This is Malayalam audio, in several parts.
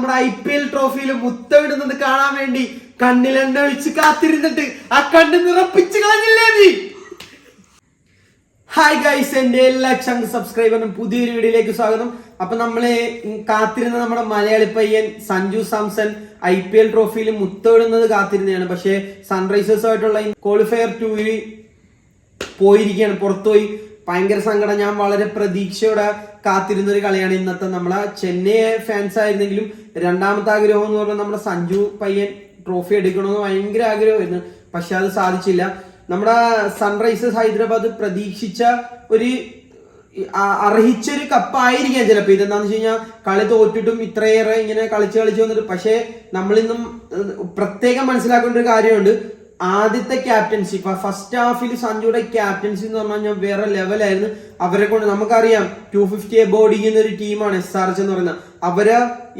നമ്മുടെ ഐ പി എൽ ട്രോഫിയിൽ മുത്തമിടുന്നത് കാണാൻ വേണ്ടി കണ്ണിലെണ്ണ ഒഴിച്ച് കാത്തിരുന്നിട്ട് ആ കണ്ണ് നിറപ്പിച്ച് കളഞ്ഞില്ലേ നീ? ഹായ് ഗൈസ് എന്റെ എല്ലാ ചങ്ക് സബ്സ്ക്രൈബറിനും പുതിയൊരു വീഡിയോയിലേക്ക് സ്വാഗതം. അപ്പൊ നമ്മളെ കാത്തിരുന്ന നമ്മുടെ മലയാളി പയ്യൻ Sanju Samson I P L ട്രോഫിയിൽ മുത്തമിടുന്നത് കാത്തിരുന്നതാണ്. പക്ഷേ സൺറൈസേഴ്സുമായിട്ടുള്ള ക്വാളിഫയർ ടൂവിൽ പോയിരിക്കുകയാണ്. പുറത്തുപോയി ഭയങ്കര സങ്കടം. ഞാൻ വളരെ പ്രതീക്ഷയോടെ കാത്തിരുന്ന ഒരു കളിയാണ് ഇന്നത്തെ നമ്മളെ ചെന്നൈ ഫാൻസ് ആയിരുന്നെങ്കിലും രണ്ടാമത്തെ ആഗ്രഹം എന്ന് പറഞ്ഞാൽ നമ്മുടെ സഞ്ജു പയ്യൻ ട്രോഫി എടുക്കണമെന്ന് ഭയങ്കര ആഗ്രഹമായിരുന്നു. പക്ഷെ അത് സാധിച്ചില്ല. നമ്മുടെ സൺറൈസേഴ്സ് ഹൈദരാബാദ് പ്രതീക്ഷിച്ച ഒരു അർഹിച്ച അർഹിച്ചൊരു കപ്പായിരിക്കാം ചിലപ്പോ. ഇതെന്താന്ന് വെച്ച് കഴിഞ്ഞാൽ കളി തോറ്റിട്ടും ഇത്രയേറെ ഇങ്ങനെ കളിച്ച് കളിച്ച് വന്നിട്ട്. പക്ഷേ നമ്മളിന്നും പ്രത്യേകം മനസ്സിലാക്കേണ്ട ഒരു കാര്യമുണ്ട്. ആദ്യത്തെ ക്യാപ്റ്റൻസി ഫസ്റ്റ് ഹാഫിൽ സഞ്ജുയുടെ ക്യാപ്റ്റൻസി എന്ന് പറഞ്ഞു കഴിഞ്ഞാൽ വേറെ ലെവലായിരുന്നു അവരെ കൊണ്ട് നമുക്കറിയാം ടു ഫിഫ്റ്റി എബോ ഒടിക്കുന്ന ഒരു ടീമാണ് എസ് ആർ എച്ച് എന്ന് പറയുന്നത്. അവർ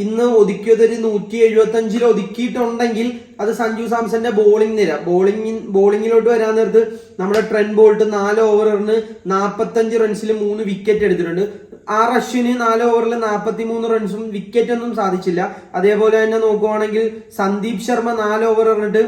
ഇന്ന് ഒതുക്കിയത് ഒരു നൂറ്റി എഴുപത്തി അഞ്ചിൽ ഒതുക്കിയിട്ടുണ്ടെങ്കിൽ അത് സഞ്ജു സാംസന്റെ ബോളിംഗ് നിര. ബോളിംഗ് ബോളിംഗിലോട്ട് വരാൻ നേരത്ത് നമ്മുടെ ട്രെൻഡ് ബോൾട്ട് നാല് ഓവറിന് നാൽപ്പത്തഞ്ച് റൺസിൽ മൂന്ന് വിക്കറ്റ് എടുത്തിട്ടുണ്ട്. ആ അശ്വിന് നാല് ഓവറിൽ നാൽപ്പത്തി മൂന്ന് റൺസും വിക്കറ്റ് ഒന്നും സാധിച്ചില്ല. അതേപോലെ തന്നെ നോക്കുവാണെങ്കിൽ സന്ദീപ് ശർമ്മ നാല് ഓവർ എറിഞ്ഞിട്ട്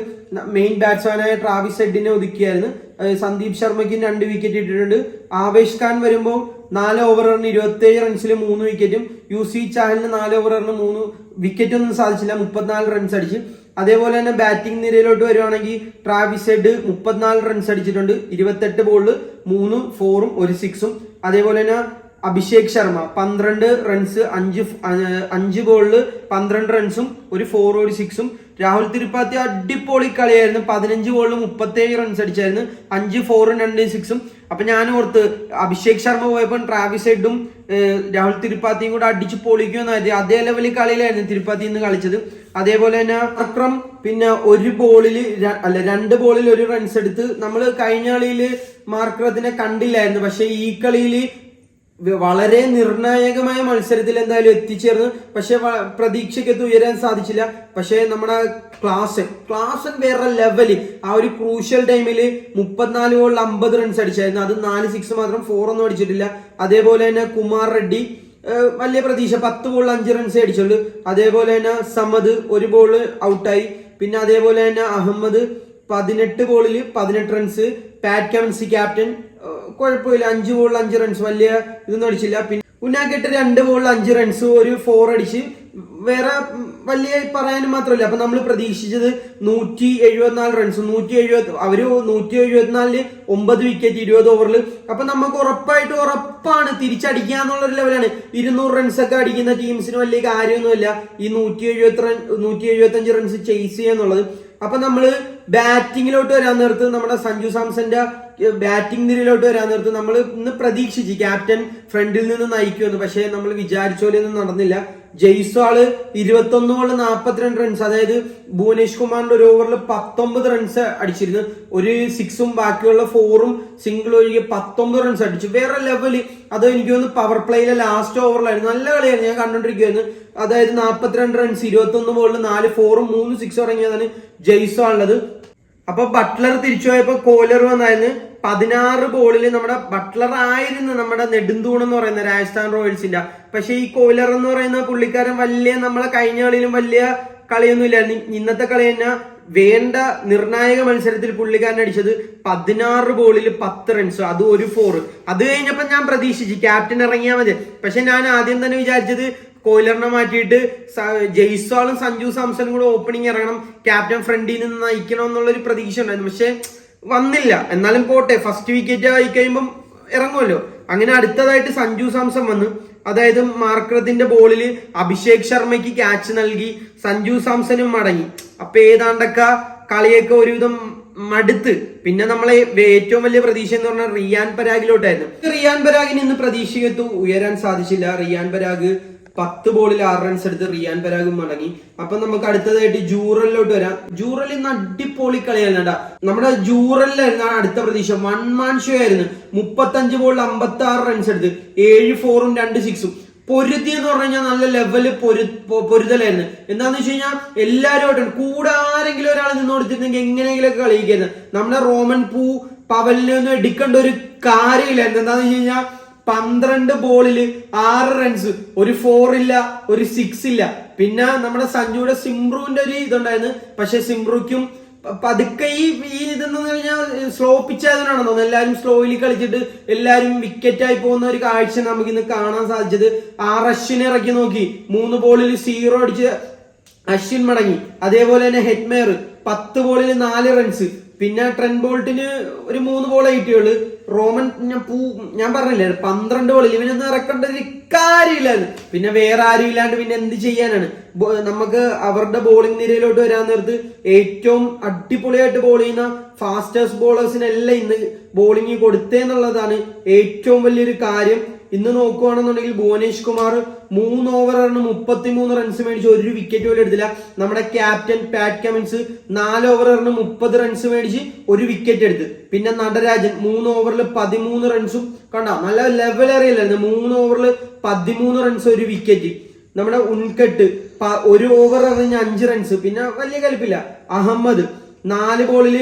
മെയിൻ ബാറ്റ്സ്മാനായ ട്രാവിസ് ഹെഡിനെ ഒതുക്കിയായിരുന്നു. സന്ദീപ് ശർമ്മയ്ക്ക് രണ്ട് വിക്കറ്റ് ഇട്ടിട്ടുണ്ട്. ആവേശ് ഖാൻ വരുമ്പോൾ നാല് ഓവർ എറിഞ്ഞ് ഇരുപത്തി ഏഴ് റൺസിൽ മൂന്ന് വിക്കറ്റും യു സി ചാഹലിന് നാല് ഓവർ എറിഞ്ഞ് മൂന്ന് വിക്കറ്റ് ഒന്നും സാധിച്ചില്ല. മുപ്പത്തിനാല് റൺസ് അടിച്ച്. അതേപോലെ തന്നെ ബാറ്റിംഗ് നിരയിലോട്ട് വരുവാണെങ്കിൽ ട്രാവിസ് ഹെഡ് മുപ്പത്തിനാല് റൺസ് അടിച്ചിട്ടുണ്ട്. ഇരുപത്തെട്ട് ബോളിൽ മൂന്ന് ഫോറും ഒരു സിക്സും അതേപോലെ തന്നെ അഭിഷേക് ശർമ്മ പന്ത്രണ്ട് റൺസ് അഞ്ച് അഞ്ച് ബോളിൽ പന്ത്രണ്ട് റൺസും ഒരു ഒരു സിക്സും രാഹുൽ തിരുപ്പാത്തി അടിപൊളി കളിയായിരുന്നു. പതിനഞ്ച് ബോളിൽ മുപ്പത്തേഴ് റൺസ് അടിച്ചായിരുന്നു. അഞ്ച് ഫോറും രണ്ട് സിക്സും അപ്പൊ ഞാൻ ഓർത്ത് അഭിഷേക് ശർമ്മ പോയപ്പോൾ ട്രാവിസ് ഹെഡും രാഹുൽ തിരുപ്പാത്തിയും കൂടെ അടിച്ച് പൊളിക്കുമെന്നായിരുന്നു. അതേ ലെവലിൽ കളിയിലായിരുന്നു തിരുപ്പാത്തി ഇന്ന് കളിച്ചത്. അതേപോലെ തന്നെ അക്രം പിന്നെ ഒരു ബോളിൽ അല്ല രണ്ട് ബോളിൽ ഒരു റൺസ് എടുത്ത് നമ്മൾ കഴിഞ്ഞ കളിയിൽ മാർക്കറത്തിനെ കണ്ടില്ലായിരുന്നു. പക്ഷെ ഈ കളിയിൽ വളരെ നിർണായകമായ മത്സരത്തിൽ എന്തായാലും എത്തിച്ചേർന്നു. പക്ഷെ പ്രതീക്ഷയ്ക്ക് പ്രതീക്ഷയ്ക്കത്ത് ഉയരാൻ സാധിച്ചില്ല. പക്ഷെ നമ്മുടെ ക്ലാസ് ക്ലാസ് വേറെ ലെവൽ ആ ഒരു ക്രൂഷ്യൽ ടൈമിൽ മുപ്പത്തിനാല് ഗോളിൽ അമ്പത് റൺസ് അടിച്ചായിരുന്നു. അത് നാല് സിക്സ് മാത്രം ഫോർ ഒന്നും അടിച്ചിട്ടില്ല. അതേപോലെ തന്നെ കുമാർ റെഡ്ഡി വലിയ പ്രതീക്ഷ. പത്ത് ബോളിൽ അഞ്ച് റൺസ് അടിച്ചുള്ളൂ. അതേപോലെ തന്നെ സമദ് ഒരു ബോൾ ഔട്ടായി പിന്നെ അതേപോലെ തന്നെ അഹമ്മദ് പതിനെട്ട് ബോളിൽ പതിനെട്ട് റൺസ് പാറ്റ് കമൻസി ക്യാപ്റ്റൻ കുഴപ്പമില്ല. അഞ്ച് ബോളിൽ അഞ്ച് റൺസ് വലിയ ഇതൊന്നും അടിച്ചില്ല. പിന്നെ ഉന്നാക്കിട്ട് രണ്ട് ബോളിൽ അഞ്ച് റൺസ് ഒരു ഫോർ അടിച്ച്. വേറെ വലിയ പറയാനും മാത്രമല്ല. അപ്പൊ നമ്മൾ പ്രതീക്ഷിച്ചത് നൂറ്റി എഴുപത്തിനാല് റൺസ് നൂറ്റി എഴുപത്തി അവർ നൂറ്റി എഴുപത്തിനാലിൽ ഒമ്പത് വിക്കറ്റ് ഇരുപത് ഓവറിൽ അപ്പൊ നമുക്ക് ഉറപ്പായിട്ട് ഉറപ്പാണ് തിരിച്ചടിക്കുക എന്നുള്ളൊരു ലെവലാണ് ഇരുന്നൂറ് റൺസ് ഒക്കെ അടിക്കുന്ന ടീംസിന് വലിയ കാര്യമൊന്നുമില്ല. ഈ നൂറ്റി എഴുപത്തി റൺ നൂറ്റി എഴുപത്തി അഞ്ച് റൺസ് ചേസ് ചെയ്യുക എന്നുള്ളത്. അപ്പൊ നമ്മൾ ബാറ്റിങ്ങിലോട്ട് വരാൻ നേരത്ത് നമ്മുടെ സഞ്ജു സാംസന്റെ ബാറ്റിംഗ് നിരയിലോട്ട് വരാൻ നേരത്ത് നമ്മൾ ഇന്ന് പ്രതീക്ഷിച്ചു ക്യാപ്റ്റൻ ഫ്രണ്ടിൽ നിന്ന് നയിക്കുമെന്ന്. പക്ഷേ നമ്മൾ വിചാരിച്ച പോലെ ഒന്നും നടന്നില്ല. ജയ്സ്വാൾ ഇരുപത്തൊന്ന് ബോളിൽ നാൽപ്പത്തിരണ്ട് റൺസ് അതായത് ഭുവനേഷ് കുമാറിന്റെ ഒരു ഓവറിൽ പത്തൊമ്പത് റൺസ് അടിച്ചിരുന്നു. ഒരു സിക്സും ബാക്കിയുള്ള ഫോറും സിംഗിൾ ഒഴികെ പത്തൊമ്പത് റൺസ് അടിച്ചു. വേറെ ലെവൽ അത് എനിക്ക് തോന്നുന്നു പവർ പ്ലേയിലെ ലാസ്റ്റ് ഓവറിലായിരുന്നു നല്ല കളിയായിരുന്നു. ഞാൻ കണ്ടോണ്ടിരിക്കുന്നു അതായത് നാൽപ്പത്തിരണ്ട് റൺസ് ഇരുപത്തൊന്ന് ബോളിൽ നാല് ഫോറും മൂന്ന് സിക്സും ഇറങ്ങിയതാണ് ജയ്സ്വാളുള്ളത് അപ്പൊ ബട്ട്ലർ തിരിച്ചു പോയപ്പോ കോലർ വന്നായിരുന്നു. പതിനാറ് ബോളിൽ നമ്മുടെ ബട്ട്ലർ ആയിരുന്നു നമ്മുടെ നെടുന്തൂൺ എന്ന് പറയുന്ന രാജസ്ഥാൻ റോയൽസിന്റെ. പക്ഷെ ഈ കോലർ എന്ന് പറയുന്ന പുള്ളിക്കാരൻ വലിയ നമ്മളെ കഴിഞ്ഞ കളിയിലും വലിയ കളിയൊന്നും ഇല്ലായിരുന്നു ഇന്നത്തെ കളി തന്നെ വേണ്ട നിർണായക മത്സരത്തിൽ പുള്ളിക്കാരൻ അടിച്ചത് പതിനാറ് ബോളിൽ പത്ത് റൺസ് അത് ഒരു ഫോർ അത് കഴിഞ്ഞപ്പോ ഞാൻ പ്രതീക്ഷിച്ചു ക്യാപ്റ്റൻ ഇറങ്ങിയാൽ മതി. പക്ഷെ ഞാൻ ആദ്യം തന്നെ വിചാരിച്ചത് കോയിലറിനെ മാറ്റിയിട്ട് ജയ്സ്വാളും സഞ്ജു സാംസണും കൂടെ ഓപ്പണിംഗ് ഇറങ്ങണം. ക്യാപ്റ്റൻ ഫ്രണ്ടിൽ നിന്ന് നയിക്കണം എന്നുള്ളൊരു പ്രതീക്ഷ ഉണ്ടായിരുന്നു. പക്ഷെ വന്നില്ല. എന്നാലും പോട്ടെ ഫസ്റ്റ് വിക്കറ്റ് ആയി കഴിയുമ്പം ഇറങ്ങുമല്ലോ. അങ്ങനെ അടുത്തതായിട്ട് സഞ്ജു സാംസൺ വന്നു അതായത് മാർക്കറത്തിന്റെ ബോളിൽ അഭിഷേക് ശർമ്മയ്ക്ക് ക്യാച്ച് നൽകി സഞ്ജു സാംസണും മടങ്ങി. അപ്പൊ ഏതാണ്ടൊക്കെ കളിയൊക്കെ ഒരുവിധം മടുത്ത്. പിന്നെ നമ്മളെ ഏറ്റവും വലിയ പ്രതീക്ഷ എന്ന് പറഞ്ഞാൽ റിയാൻ പരാഗിലോട്ടായിരുന്നു. റിയാൻ പരാഗിന് ഇന്ന് പ്രതീക്ഷയത്തു ഉയരാൻ സാധിച്ചില്ല. റിയാൻ പരാഗ് പത്ത് ബോളിൽ ആറ് റൺസ് എടുത്ത് റിയാൻ പരാഗും മടങ്ങി. അപ്പൊ നമുക്ക് അടുത്തതായിട്ട് ജൂറലിലോട്ട് വരാം. ജൂറൽ ഇന്ന് അടിപൊളി കളിയായിരുന്നു നമ്മുടെ ജൂറലിലായിരുന്നാണ് അടുത്ത പ്രതീക്ഷ. വൺ മാൻ ഷോ ആയിരുന്നു. മുപ്പത്തഞ്ച് ബോളിൽ അമ്പത്തി ആറ് റൺസ് എടുത്ത്. ഏഴ് ഫോറും രണ്ട് സിക്സും പൊരുതി എന്ന് പറഞ്ഞു കഴിഞ്ഞാൽ നല്ല ലെവൽ പൊരു പൊരുതലായിരുന്നു. എന്താന്ന് വെച്ച് കഴിഞ്ഞാൽ എല്ലാവരും കൂടെ ആരെങ്കിലും ഒരാൾ നിന്ന് കൊടുത്തിരുന്നെങ്കിൽ എങ്ങനെയെങ്കിലും കളിയിക്കുന്നത് നമ്മുടെ റോമൻ പൂ പവലിനെ ഒന്നും എടുക്കേണ്ട ഒരു കാര്യമില്ലായിരുന്നു എന്താന്ന് വെച്ച് കഴിഞ്ഞാൽ പന്ത്രണ്ട് ബോളിൽ ആറ് റൺസ് ഒരു ഫോർ ഇല്ല ഒരു സിക്സ് ഇല്ല. പിന്നെ നമ്മുടെ സഞ്ജുയുടെ സിംബ്രുവിന്റെ ഒരു ഇതുണ്ടായിരുന്നു. പക്ഷെ സിംബ്രുക്കും പതുക്കെ ഈ ഈ ഇതെന്ന് കഴിഞ്ഞാൽ സ്ലോ പിച്ച് ആയതുകൊണ്ടാണ് തോന്നുന്നത്. എല്ലാവരും സ്ലോയിൽ കളിച്ചിട്ട് എല്ലാവരും വിക്കറ്റ് ആയി പോകുന്ന ഒരു കാഴ്ച നമുക്ക് ഇന്ന് കാണാൻ സാധിച്ചത്. ആർ അശ്വിനെ ഇറക്കി നോക്കി. മൂന്ന് ബോളിൽ സീറോ അടിച്ച് അശ്വിൻ മടങ്ങി. അതേപോലെ തന്നെ ഹെറ്റ്മേർ പത്ത് ബോളിൽ നാല് റൺസ് പിന്നെ ട്രെൻ ബോൾട്ടിന് ഒരു മൂന്ന് ബോൾ കിട്ടിയുള്ളൂ റോമൻ ഞാൻ പൂ ഞാൻ പറഞ്ഞില്ലേ പന്ത്രണ്ട് ബോളിൽ ഇവനൊന്നും ഇറക്കേണ്ട ഒരു പിന്നെ വേറെ ആരും ഇല്ലാണ്ട് പിന്നെ എന്ത് ചെയ്യാനാണ്? നമുക്ക് അവരുടെ ബോളിംഗ് നിരയിലോട്ട് വരാൻ നേരത്ത് ഏറ്റവും അടിപൊളിയായിട്ട് ബോൾ ചെയ്യുന്ന ഫാസ്റ്റേഴ്സ് ബോളേഴ്സിനെല്ലാം ഇന്ന് ബോളിംഗ് കൊടുത്തേന്നുള്ളതാണ് ഏറ്റവും വലിയൊരു കാര്യം. ഇന്ന് നോക്കുകയാണെന്നുണ്ടെങ്കിൽ ഭുവനേഷ് കുമാർ മൂന്ന് ഓവറിന് മുപ്പത്തി മൂന്ന് റൺസ് മേടിച്ച്. ഒരു വിക്കറ്റ് പോലും എടുത്തില്ല. നമ്മുടെ ക്യാപ്റ്റൻ പാറ്റ് കമിൻസ് നാല് ഓവർ റണ് മുപ്പത് റൺസ് മേടിച്ച് ഒരു വിക്കറ്റ് എടുത്ത്. പിന്നെ നടരാജൻ മൂന്ന് ഓവറിൽ പതിമൂന്ന് റൺസും കണ്ട? നല്ല ലെവൽ അറിയില്ലായിരുന്നു മൂന്ന് ഓവറിൽ പതിമൂന്ന് റൺസ് ഒരു വിക്കറ്റ് നമ്മുടെ ഉൻകെട്ട് ഒരു ഓവർ എറിഞ്ഞ അഞ്ച് റൺസ് പിന്നെ വലിയ കലിപ്പില്ല. അഹമ്മദ് നാല് ബോളിൽ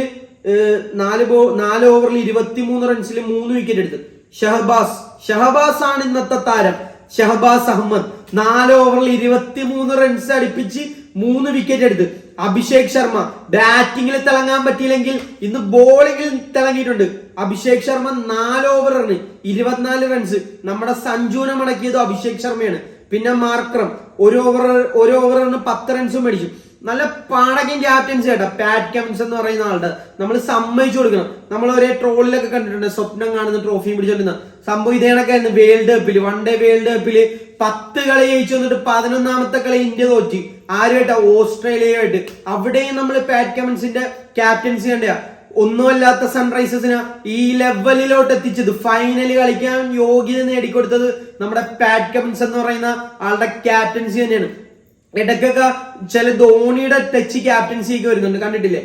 നാല് ബോ നാല് ഓവറിൽ ഇരുപത്തി മൂന്ന് റൺസിൽ മൂന്ന് വിക്കറ്റ് എടുത്ത്. ഷഹബാസ്. ഷഹബാസ് ആണ് ഇന്നത്തെ താരം. ഷഹബാസ് അഹമ്മദ്. നാല് ഓവറിൽ ഇരുപത്തിമൂന്ന് റൺസ് അടിപ്പിച്ച് മൂന്ന് വിക്കറ്റ് എടുത്ത്. അഭിഷേക് ശർമ്മ. ബാറ്റിംഗിൽ തിളങ്ങാൻ പറ്റിയില്ലെങ്കിൽ ഇന്ന് ബോളിംഗിൽ തിളങ്ങിയിട്ടുണ്ട്. അഭിഷേക് ശർമ്മ നാല് ഓവറിന് ഇരുപത്തിനാല് റൺസ് നമ്മുടെ സഞ്ജുവിനെ മടക്കിയത് അഭിഷേക് ശർമ്മയാണ്. പിന്നെ മാർക്രം. ഒരു ഓവർ ഒരു ഓവറിന് പത്ത് റൺസും മേടിച്ചു. നല്ല പാടകൻ ക്യാപ്റ്റൻസി കേട്ടോ പാറ്റ് കമിൻസ് എന്ന് പറയുന്ന ആളുടെ. നമ്മൾ സമ്മതിച്ചു കൊടുക്കണം. നമ്മൾ ഒരേ ട്രോളിലൊക്കെ കണ്ടിട്ടുണ്ട്. സ്വപ്നം കാണുന്ന ട്രോഫിയും പിടിച്ചോണ്ടിരുന്ന. സംഭവം ഇതേ കണക്കായിരുന്നു വേൾഡ് കപ്പിൽ വൺ ഡേ വേൾഡ് കപ്പിൽ പത്ത് കളി ജയിച്ചു വന്നിട്ട് പതിനൊന്നാമത്തെ കളി ഇന്ത്യ തോറ്റി. ആരുമായിട്ടാ? ഓസ്ട്രേലിയയുമായിട്ട്. അവിടെയും നമ്മൾ പാറ്റ് കമിൻസിന്റെ ക്യാപ്റ്റൻസി കണ്ടയാ. ഒന്നുമല്ലാത്ത സൺറൈസേഴ്സിന് ഈ ലെവലിലോട്ട് എത്തിച്ചത്. ഫൈനൽ കളിക്കാൻ യോഗ്യത നേടിക്കൊടുത്തത് നമ്മുടെ പാറ്റ് കമിൻസ് എന്ന് പറയുന്ന ആളുടെ ക്യാപ്റ്റൻസി തന്നെയാണ്. ഇടയ്ക്കൊക്കെ ചില ധോണിയുടെ ടച്ച് ക്യാപ്റ്റൻസി ഒക്കെ വരുന്നുണ്ട് കണ്ടിട്ടില്ലേ?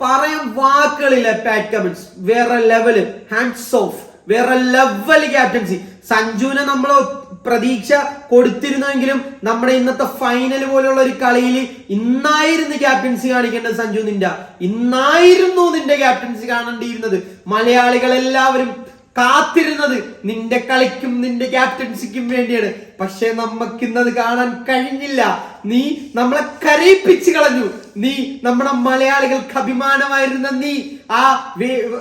പറയാൻ വാക്കുകളില്ല പാറ്റ് കമിൻസ് വേറെ ലെവൽ ഹാൻഡ്സ് ഓഫ് വേറെ ലെവൽ ക്യാപ്റ്റൻസി സഞ്ജുവിനെ നമ്മൾ പ്രതീക്ഷ കൊടുത്തിരുന്നെങ്കിലും നമ്മുടെ ഇന്നത്തെ ഫൈനൽ പോലുള്ള ഒരു കളിയിൽ ഇന്നായിരുന്നു ക്യാപ്റ്റൻസി കാണിക്കേണ്ടത് സഞ്ജു നിന്റെ ഇന്നായിരുന്നു നിന്റെ ക്യാപ്റ്റൻസി കാണേണ്ടിയിരുന്നത്. മലയാളികൾ എല്ലാവരും കാത്തിരുന്നത് നിന്റെ കളിക്കും നിന്റെ ക്യാപ്റ്റൻസിക്കും വേണ്ടിയാണ്. പക്ഷെ നമുക്കിന്നത് കാണാൻ കഴിഞ്ഞില്ല. നീ നമ്മളെ കരയിപ്പിച്ചു കളഞ്ഞു. നീ നമ്മുടെ മലയാളികൾക്ക് അഭിമാനമായിരുന്ന നീ ആ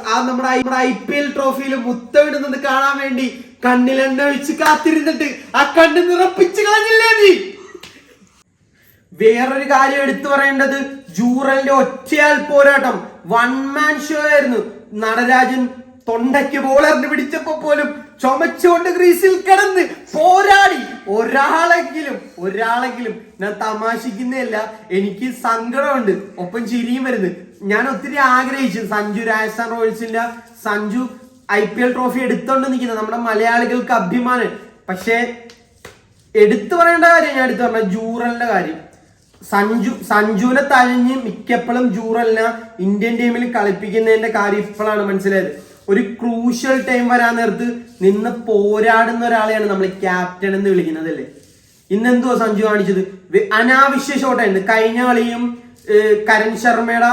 ആ നമ്മുടെ നമ്മുടെ ഐ പി എൽ ട്രോഫിയിൽ മുത്തമിടുന്നത് കാണാൻ വേണ്ടി കണ്ണിലെണ്ണ ഒഴിച്ച് കാത്തിരുന്നിട്ട് ആ കണ്ണ് നിറപ്പിച്ച് കളഞ്ഞില്ലേ നീ? വേറൊരു കാര്യം എടുത്തു പറയേണ്ടത് ജൂറലിന്റെ ഒറ്റയാൽ പോരാട്ടം. വൺ മാൻ ഷോ ആയിരുന്നു. നടരാജൻ തൊണ്ടയ്ക്ക് ബോളറിന് പിടിച്ചപ്പോ പോലും ചുമച്ചുകൊണ്ട് ക്രീസിൽ കിടന്ന് പോരാടി. ഒരാളെങ്കിലും ഒരാളെങ്കിലും ഞാൻ തമാശിക്കുന്നതല്ല എനിക്ക് സങ്കടമുണ്ട്. ഒപ്പം ചിരിയും വരുന്നത് ഞാൻ ഒത്തിരി ആഗ്രഹിച്ചു. Sanju Rajasthan റോയൽസിന്റെ Sanju I P L trophy എടുത്തോണ്ട് നിൽക്കുന്നത് നമ്മുടെ മലയാളികൾക്ക് അഭിമാനം. പക്ഷേ എടുത്തു പറയേണ്ട കാര്യം ഞാൻ എടുത്തു പറഞ്ഞ ജൂറലിന്റെ കാര്യം. സഞ്ജു സഞ്ജുവിനെ തഴഞ്ഞ് മിക്കപ്പോഴും ജൂറലിനെ ഇന്ത്യൻ ടീമിൽ കളിപ്പിക്കുന്നതിന്റെ കാര്യം ഇപ്പോഴാണ് മനസ്സിലായത്. ഒരു ക്രൂഷ്യൽ ടൈം വരാൻ നേരത്ത് നിന്ന് പോരാടുന്ന ഒരാളെയാണ് നമ്മൾ ക്യാപ്റ്റൻ എന്ന് വിളിക്കുന്നത് അല്ലേ? ഇന്ന് എന്തോ സഞ്ജു കാണിച്ചത്? അനാവശ്യ ഷോട്ടായിരുന്നു കഴിഞ്ഞ കളിയും കരൺ ശർമ്മയുടെ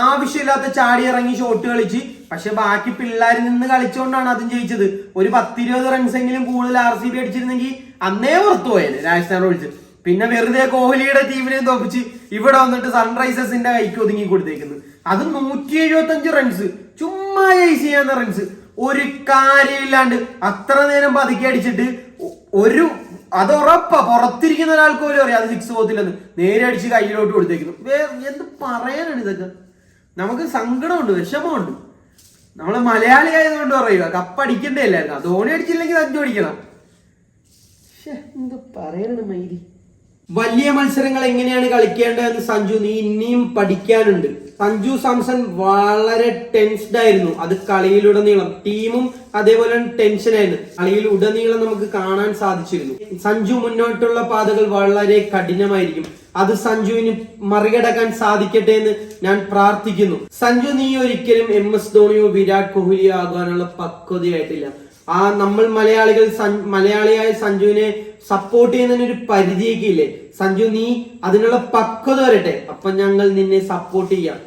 ആവശ്യമില്ലാത്ത ചാടി ഇറങ്ങി ഷോട്ട് കളിച്ച് പക്ഷെ ബാക്കി പിള്ളേർ നിന്ന് കളിച്ചുകൊണ്ടാണ് അതും ജയിച്ചത്. ഒരു പത്തിരുപത് റൺസ് എങ്കിലും കൂടുതൽ ആർ സി ബി അടിച്ചിരുന്നെങ്കിൽ അന്നേ പുറത്തു പോയത് രാജസ്ഥാൻ റോയൽസ്. പിന്നെ വെറുതെ കോഹ്ലിയുടെ ടീമിനെ തോപ്പിച്ച് ഇവിടെ വന്നിട്ട് സൺറൈസേഴ്സിന്റെ കൈക്ക് ഒതുങ്ങി കൊടുത്തേക്കുന്നത്. അത് നൂറ്റി എഴുപത്തി അഞ്ച് റൺസ് ചുമ്മാ ഏസ് ചെയ്യാന്ന റൺസ് ഒരു കാര്യമില്ലാണ്ട് അത്ര നേരം പതുക്കി അടിച്ചിട്ട് ഒരു അത് ഉറപ്പാ പുറത്തിരിക്കുന്ന ഒരാൾക്ക് പോലും അറിയാം അത് സിക്സ് പോകത്തില്ലെന്ന്. നേരെ അടിച്ച് കയ്യിലോട്ട് കൊടുത്തേക്കുന്നു. എന്ത് പറയാനാണ് ഇതൊക്കെ? നമുക്ക് സങ്കടമുണ്ട് വിഷമമുണ്ട്. നമ്മൾ മലയാളി ആയതുകൊണ്ട് പറയുക കപ്പടിക്കണ്ടേ അല്ലായിരുന്നു ധോണി അടിച്ചില്ലെങ്കിൽ അഞ്ചു അടിക്കണം. എന്ത് പറയണ മൈരി വലിയ മത്സരങ്ങൾ എങ്ങനെയാണ് കളിക്കേണ്ടതെന്ന് സഞ്ജു നീ ഇനിയും പഠിക്കാനുണ്ട്. സഞ്ജു സാംസൺ വളരെ ടെൻസ്ഡ് ആയിരുന്നു. അത് കളിയിലുടനീളം ടീമും അതേപോലെ ടെൻഷൻ ആയിരുന്നു. കളിയിൽ ഉടനീളം നമുക്ക് കാണാൻ സാധിച്ചിരുന്നു. സഞ്ജു മുന്നോട്ടുള്ള പാതകൾ വളരെ കഠിനമായിരിക്കും. അത് സഞ്ജുവിന് മറികടക്കാൻ സാധിക്കട്ടെ എന്ന് ഞാൻ പ്രാർത്ഥിക്കുന്നു. സഞ്ജു നീ ഒരിക്കലും എം എസ് ധോണിയോ വിരാട് കോഹ്ലിയോ ആകാനുള്ള പക്വതയായിട്ടില്ല. ആ നമ്മൾ മലയാളികൾ മലയാളിയായ സഞ്ജുവിനെ സപ്പോർട്ട് ചെയ്യുന്നതിന് ഒരു പരിധിയൊക്കെ ഇല്ലേ സഞ്ജു നീ അതിനുള്ള പക്വത വരട്ടെ. അപ്പൊ ഞങ്ങൾ നിന്നെ സപ്പോർട്ട് ചെയ്യാം.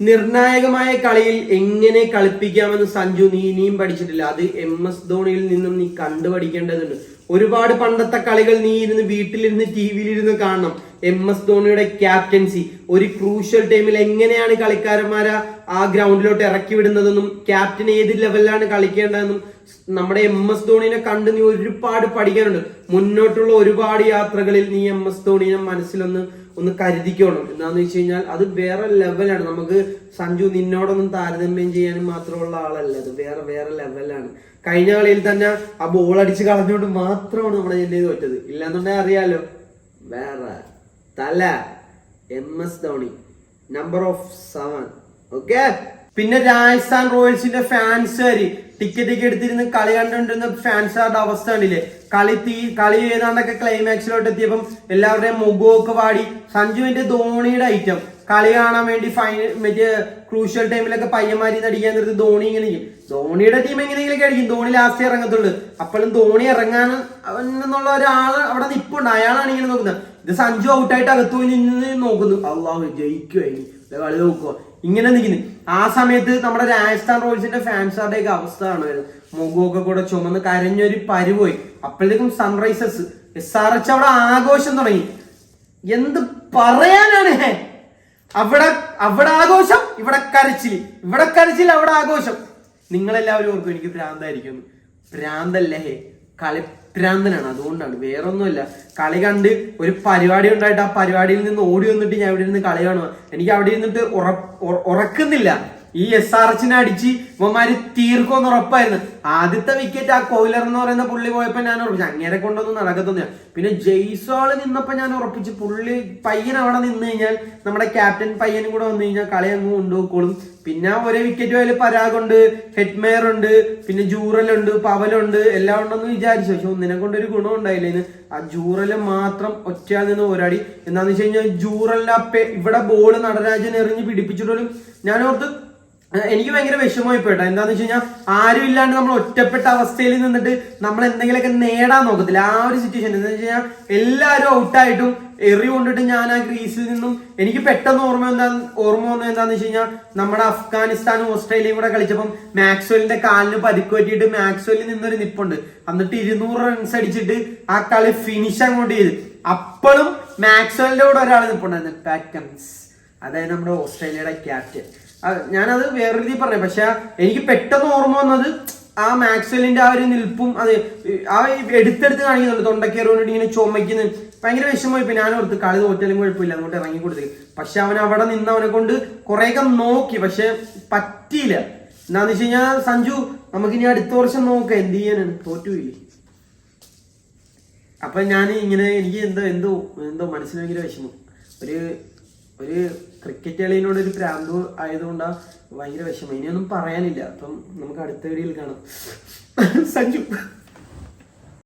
നിർണായകമായ കളിയിൽ എങ്ങനെ കളിപ്പിക്കാമെന്ന് സഞ്ജു നീ ഇനിയും പഠിച്ചിട്ടില്ല. അത് എം എസ് ധോണിയിൽ നിന്നും നീ കണ്ടുപഠിക്കേണ്ടതുണ്ട് ഒരുപാട് പണ്ടത്തെ കളികൾ നീ ഇരുന്ന് വീട്ടിലിരുന്ന് ടി വിയിലിരുന്ന് കാണണം. എം എസ് ധോണിയുടെ ക്യാപ്റ്റൻസി ഒരു ക്രൂഷ്യൽ ടൈമിൽ എങ്ങനെയാണ് കളിക്കാരന്മാരെ ആ ഗ്രൗണ്ടിലോട്ട് ഇറക്കി വിടുന്നതെന്നും ക്യാപ്റ്റൻ ഏത് ലെവലിലാണ് കളിക്കേണ്ടതെന്നും നമ്മുടെ എം എസ് ധോണിനെ കണ്ട് നീ ഒരുപാട് പഠിക്കാനുണ്ട്. മുന്നോട്ടുള്ള ഒരുപാട് യാത്രകളിൽ നീ എം എസ് ധോണിനെ മനസ്സിലൊന്ന് ഒന്ന് കരുതിക്കണം. എന്താന്ന് വെച്ച് കഴിഞ്ഞാൽ അത് വേറെ ലെവലാണ് നമുക്ക് സഞ്ജു നിന്നോടൊന്നും താരതമ്യം ചെയ്യാനും മാത്രമുള്ള ആളല്ല. അത് വേറെ വേറെ ലെവലാണ് കഴിഞ്ഞ കളിയിൽ തന്നെ ആ ബോൾ അടിച്ച് കളഞ്ഞുകൊണ്ട് മാത്രമാണ് നമ്മുടെ ചെന്നൈ തോറ്റത് ഇല്ലാന്നുണ്ടെങ്കിൽ അറിയാലോ. വേറെ. തല. M S Dhoni. Number of seven okay പിന്നെ രാജസ്ഥാൻ റോയൽസിന്റെ ഫാൻസുകാര് ടിക്കറ്റ് ഒക്കെ എടുത്തിരുന്ന് കളി കണ്ടുകൊണ്ടിരുന്ന ഫാൻസുകാരുടെ അവസ്ഥ കണ്ടില്ലേ? കളി തീ കളി ഏതാണ്ടൊക്കെ ക്ലൈമാക്സിലോട്ട് എത്തിയപ്പം എല്ലാവരുടെയും മുഖമൊക്കെ വാടി. സഞ്ജുവിന്റെ ധോണിയുടെ ഐറ്റം കളി കാണാൻ വേണ്ടി ഫൈനൽ മറ്റേ ക്രൂഷ്യൽ ടൈമിലൊക്കെ പയ്യന്മാരി നടിക്കാൻ നിർത്തി ധോണി ഇങ്ങനെ ധോണിയുടെ ടീം എങ്ങനെയെങ്കിലും അടിക്കും ധോണി ലാസ്റ്റ് ഇറങ്ങത്തുള്ളൂ. അപ്പോഴും ധോണി ഇറങ്ങാൻ എന്നുള്ള ഒരാൾ അവിടെ നിപ്പുണ്ട്. അയാളാണ് ഇങ്ങനെ നോക്കുന്നത്. ഇത് സഞ്ജു ഔട്ടായിട്ട് അകത്തു നിന്ന് നോക്കുന്നു. അള്ളാഹു ജയിക്കുവായി കളി നോക്കുക ഇങ്ങനെ നിൽക്കുന്നു. ആ സമയത്ത് നമ്മുടെ രാജസ്ഥാൻ റോയൽസിന്റെ ഫാൻസാരുടെ ഒക്കെ അവസ്ഥ കാണുമായിരുന്നു? മുഖമൊക്കെ കൂടെ ചുമന്ന് കരഞ്ഞൊരു പരിപോയി അപ്പോഴത്തേക്കും സൺറൈസേഴ്സ് എസ് ആർ എച്ച് അവിടെ ആഘോഷം തുടങ്ങി. എന്ത് പറയാനാണ്? അവിടെ അവിടെ ആഘോഷം ഇവിടെ കരച്ചിൽ. ഇവിടെ കരച്ചിൽ അവിടെ ആഘോഷം. നിങ്ങളെല്ലാവരും ഓർക്കും എനിക്ക് ഭ്രാന്തായിരിക്കും ഭ്രാന്തല്ലേ? ഹേ കളി ഭ്രാന്തനാണ്. അതുകൊണ്ടാണ്. വേറൊന്നുമല്ല. കളി കണ്ട് ഒരു പരിപാടി ഉണ്ടായിട്ട് ആ പരിപാടിയിൽ നിന്ന് ഓടി വന്നിട്ട് ഞാൻ ഇവിടെ ഇരുന്ന് കളി കാണുക എനിക്ക് അവിടെ ഇരുന്നിട്ട് ഉറ- ഉറ- ഉറക്കുന്നില്ല. ഈ എസ് ആർ എച്ചിനെ അടിച്ച് ഇവന്മാര് തീർക്കുമെന്ന് ഉറപ്പായിരുന്നു. ആദ്യത്തെ വിക്കറ്റ് ആ കോയിലർ എന്ന് പറയുന്ന പുള്ളി പോയപ്പോ ഞാൻ ഉറപ്പിച്ചു. അങ്ങനെ കൊണ്ടൊന്നും നടക്കത്തൊന്നുമില്ല. പിന്നെ ജയ്സോൾ നിന്നപ്പോ ഞാൻ ഉറപ്പിച്ച്. പുള്ളി പയ്യൻ അവിടെ നിന്ന് കഴിഞ്ഞാൽ നമ്മുടെ ക്യാപ്റ്റൻ പയ്യനും കൂടെ വന്നു കഴിഞ്ഞാൽ കളി അങ്ങ് കൊണ്ടുപോയിക്കോളും. പിന്നെ ഒരേ വിക്കറ്റ് പോയാലും പരാഗുണ്ട് ഹെഡ്മെയർ ഉണ്ട് പിന്നെ ജൂറലുണ്ട് പവലുണ്ട് എല്ലാം ഉണ്ടെന്ന് വിചാരിച്ചു. പക്ഷെ ഒന്നിനെ കൊണ്ടൊരു ഗുണം ഉണ്ടായില്ല. ഇന്ന് ആ ജൂറൽ മാത്രം ഒറ്റയാൽ നിന്ന് പോരാടി. എന്താന്ന് വെച്ച് കഴിഞ്ഞാൽ ജൂറലിന്റെ ഇവിടെ ബോൾ നടരാജൻ എറിഞ്ഞ് പിടിപ്പിച്ചിട്ടും ഞാൻ ഓർത്ത് എനിക്ക് ഭയങ്കര വിഷമമായി പോയിട്ടോ. എന്താന്ന് വെച്ച് കഴിഞ്ഞാൽ ആരും ഇല്ലാണ്ട് നമ്മൾ ഒറ്റപ്പെട്ട അവസ്ഥയിൽ നിന്നിട്ട് നമ്മൾ എന്തെങ്കിലുമൊക്കെ നേടാൻ നോക്കത്തില്ല. ആ ഒരു സിറ്റുവേഷൻ എന്താ വെച്ച് കഴിഞ്ഞാൽ എല്ലാവരും ഔട്ടായിട്ടും എറി കൊണ്ടിട്ട് ഞാൻ ആ ഗ്രീസിൽ നിന്നും എനിക്ക് പെട്ടെന്ന് ഓർമ്മ എന്താ ഓർമ്മ വന്നത് എന്താന്ന് വെച്ച് കഴിഞ്ഞാൽ നമ്മുടെ അഫ്ഗാനിസ്ഥാനും ഓസ്ട്രേലിയയും കൂടെ കളിച്ചപ്പം മാക്സ്വെല്ലിന്റെ കാലിന് പരിക്ക് പറ്റിയിട്ട് മാക്സ്വെലിൽ നിന്നൊരു നിപ്പുണ്ട്. എന്നിട്ട് ഇരുന്നൂറ് റൺസ് അടിച്ചിട്ട് ആ കളി ഫിനിഷ് അങ്ങോട്ട് ചെയ്ത്. അപ്പോഴും മാക്സ്വെലിന്റെ കൂടെ ഒരാൾ നിപ്പുണ്ടായിരുന്നു പാറ്റംസ് അതായത് നമ്മുടെ ഓസ്ട്രേലിയയുടെ ക്യാപ്റ്റൻ ഞാനത് വേറെ രീതിയിൽ പറഞ്ഞു. പക്ഷെ എനിക്ക് പെട്ടെന്ന് ഓർമ്മ വന്നത് ആ മാക്സലിന്റെ ആ ഒരു നിൽപ്പും അത് ആ എടുത്തെടുത്ത് കാണിക്കുന്നുണ്ട് തൊണ്ടക്കേറി കൊണ്ടിട്ട് ഇങ്ങനെ ചുമയ്ക്കുന്നത് ഭയങ്കര വിഷമമായി. ഇപ്പൊ ഞാൻ ഓർത്ത് കളി തോറ്റാലും കുഴപ്പമില്ല അങ്ങോട്ട് ഇറങ്ങി കൊടുത്തേ. പക്ഷെ അവൻ അവിടെ നിന്ന് അവനെ കൊണ്ട് കുറെയൊക്കെ നോക്കി. പക്ഷെ പറ്റിയില്ല. എന്താന്ന് വെച്ച് കഴിഞ്ഞാൽ സഞ്ജു നമുക്കിനി അടുത്ത വർഷം നോക്കാം. എന്ത് ചെയ്യാനാണ്? തോറ്റുപോയില്ലേ അപ്പൊ ഞാൻ ഇങ്ങനെ എനിക്ക് എന്തോ എന്തോ എന്തോ മനസ്സിന് ഭയങ്കര വിഷമം. ഒരു ഒരു ക്രിക്കറ്റ് കളിയിനോട് ഒരു പ്രാന്ത് ആയതുകൊണ്ടാ ഭയങ്കര വിഷമം. ഇനിയൊന്നും പറയാനില്ല. അപ്പം നമുക്ക് അടുത്ത വീഡിയോയിൽ കാണാം. സഞ്ജു.